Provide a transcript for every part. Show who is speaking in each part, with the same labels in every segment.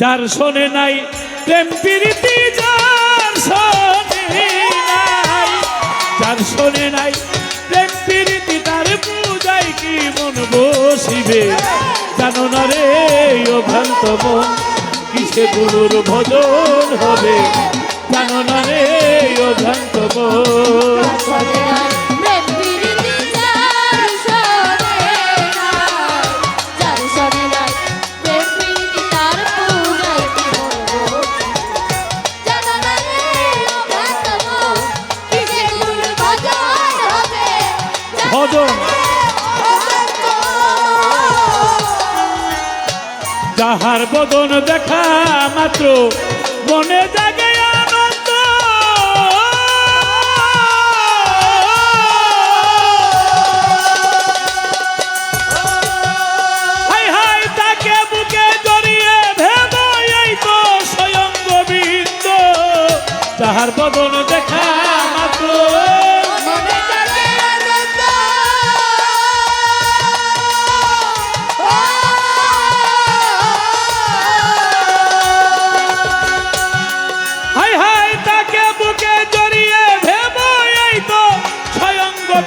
Speaker 1: যার শোনে নাই, প্রেম প্রীতি যার শোনে নাই, যার শোনে নাই, প্রেম প্রীতি তার পূজায় কি মন বসিবে? জানো না রে, ও ভ্রান্ত মন, কিসে গুরুর ভজন হবে? জানো না রে, ও ভ্রান্ত মন। যাহার বদন দেখা মাত্র, মনে জাগে আনন্দ। হাই হাই, তাকে বুকে জড়িয়ে ভেব এই তো স্বয়ং গোবিন্দ। যাহার বদন দেখা মাত্র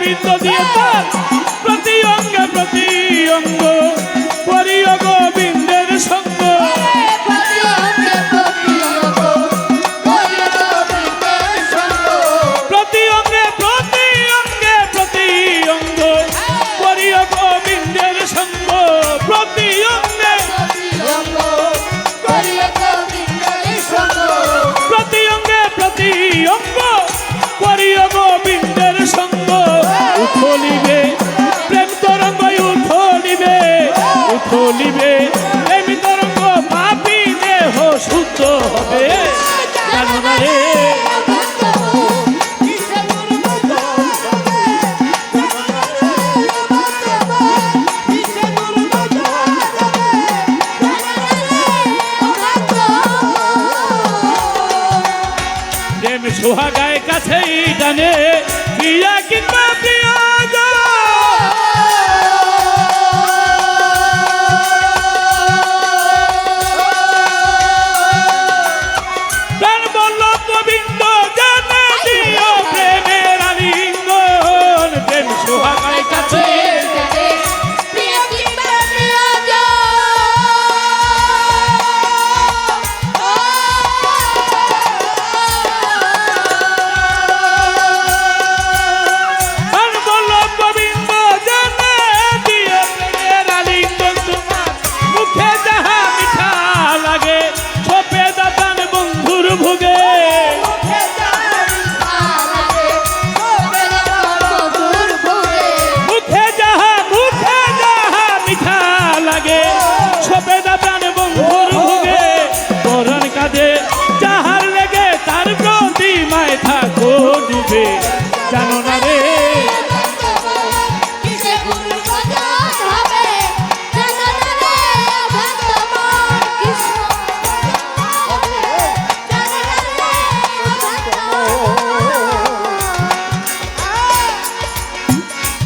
Speaker 1: স্বয়ং গোবিন্দ দিয়ে তার প্রতি অঙ্গে প্রতি অঙ্গ উঠলিবে প্রেম তরঙ্গ পাপি দেহ শুদ্ধ হবে। জানো রে? সোহাগায় কাছেই টানে প্রিয়া কিংবা থাকো ডুবে জানো না রে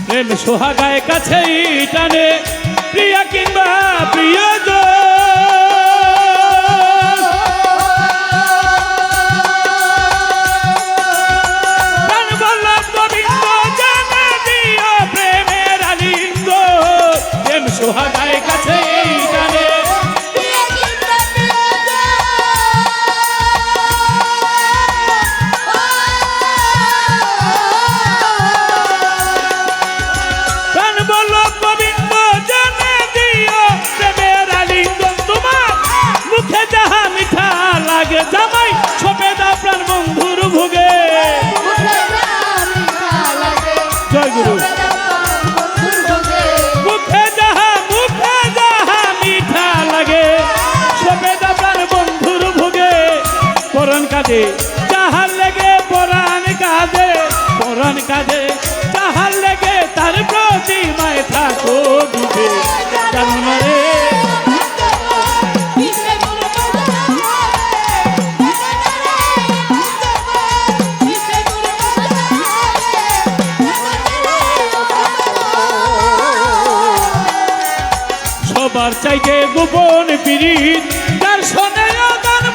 Speaker 1: প্রেম সোহাগায় কাছেই টানে প্রিয়া কিংবা কাঁদে, যাহার লেগে পরাণ কাঁদে পরাণ কাঁদে, যাহার লেগে তার প্রতিমায় থাকো ডুবে সবার চাইতে গোপন পিড়িত যার শোনে সবার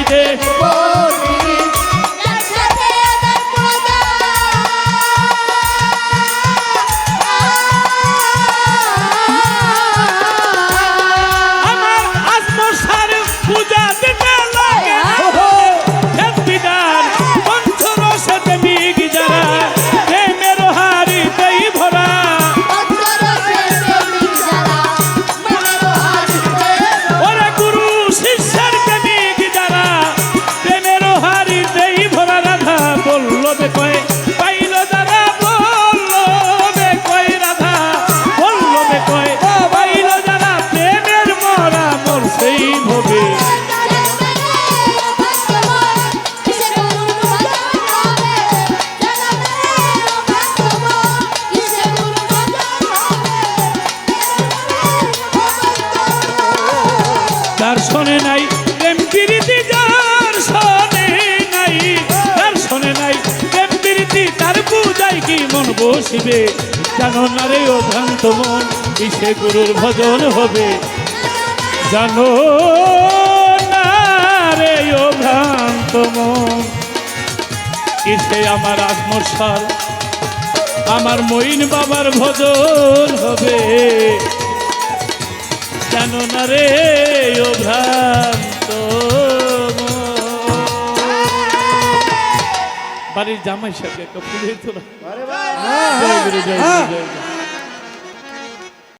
Speaker 1: চাইতে বসিবে। জানো না রে ভ্রান্ত মন, কিসে গুরুর ভজন হবে? জানো না রে ভ্রান্ত মন, কিসে আমার আত্মস্বর আমার মইন বাবার ভজন হবে। জানো না রে ও ভ্রান্ত বাড়ির জামাই সাথে একটা ফুলের তোরা ah, ah, ah, ah,